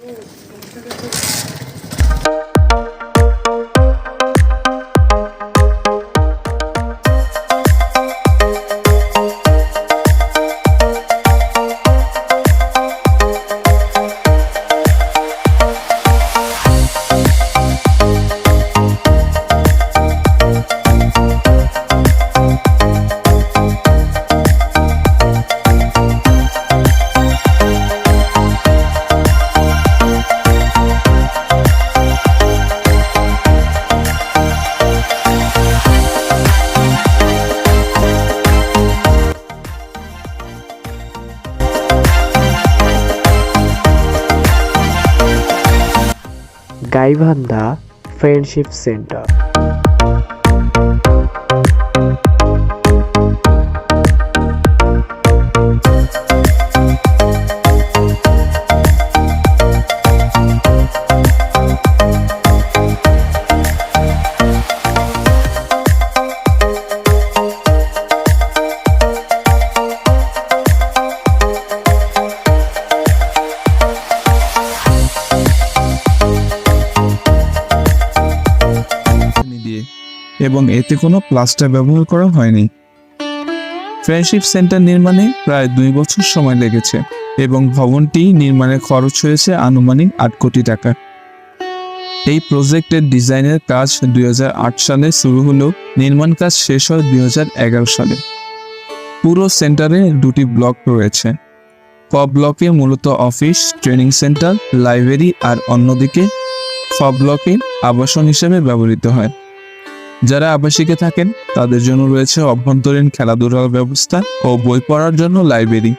또 검색해서 friendship centre পানি এবং এতে কোনো প্লাস্টার ব্যবহার করা হয়নি। ফ্রেন্ডশিপ সেন্টার নির্মাণে প্রায় দুই বছর সময় লেগেছে এবং ভবনটি নির্মাণের খরচ হয়েছে আনুমানিক আট কোটি টাকা। এই প্রজেক্টের ডিজাইনের কাজ দুই হাজার আট সালে শুরু হলেও নির্মাণ কাজ শেষ হয় দুই হাজার এগারো সালে। পুরো সেন্টারে দুটি ব্লক রয়েছে। ক ব্লকে মূলত অফিস, ট্রেনিং সেন্টার, লাইব্রেরি আর অন্যদিকে খ ব্লকে আবাসন হিসেবে ব্যবহৃত হয়। যারা আবাসিকে থাকেন, তাদের জন্য রয়েছে অভ্যন্তরীণ খেলাধুলার ব্যবস্থা ও বই পড়ার জন্য লাইব্রেরি।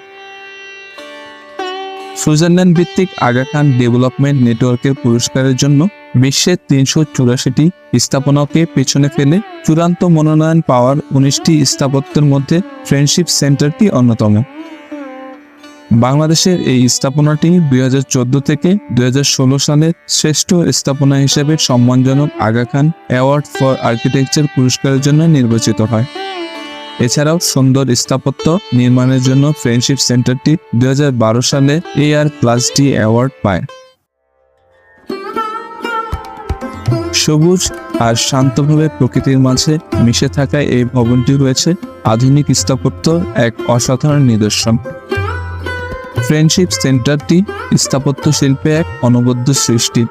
সুইজারল্যান্ড ভিত্তিক আগা খান ডেভেলপমেন্ট নেটওয়ার্কের পুরস্কারের জন্য বিশ্বের তিনশো চুরাশিটি স্থাপনাকে পেছনে ফেলে চূড়ান্ত মনোনয়ন পাওয়ার উনিশটি স্থাপত্যের মধ্যে ফ্রেন্ডশিপ সেন্টারটি অন্যতম। বাংলাদেশের এই স্থাপনাটি দুই হাজার চোদ্দ থেকে দুই সালের শ্রেষ্ঠ স্থাপনা হিসেবে সম্মানজনক Aga Khan award for architecture পুরস্কারের জন্য নির্বাচিত হয়। এছাড়াও সুন্দর স্থাপত্য নির্মাণের জন্য ফ্রেন্ডশিপ সেন্টারটি দুই হাজার বারো সালে A R plus D award পায়। সবুজ আর শান্তভাবে প্রকৃতির মাঝে মিশে থাকা এই ভবনটি হয়েছে আধুনিক স্থাপত্য এক অসাধারণ নিদর্শন। ফ্রেন্ডশিপ সেন্টারটি স্থাপত্য শিল্পে এক অনবদ্য সৃষ্টি,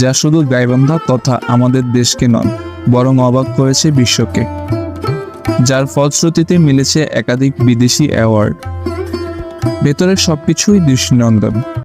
যা শুধু গাইবান্ধা তথা আমাদের দেশকে নয়, বরং অবাক করেছে বিশ্বকে। যার ফলশ্রুতিতে মিলেছে একাধিক বিদেশি অ্যাওয়ার্ড। ভেতরের সবকিছুই দৃষ্টিনন্দন।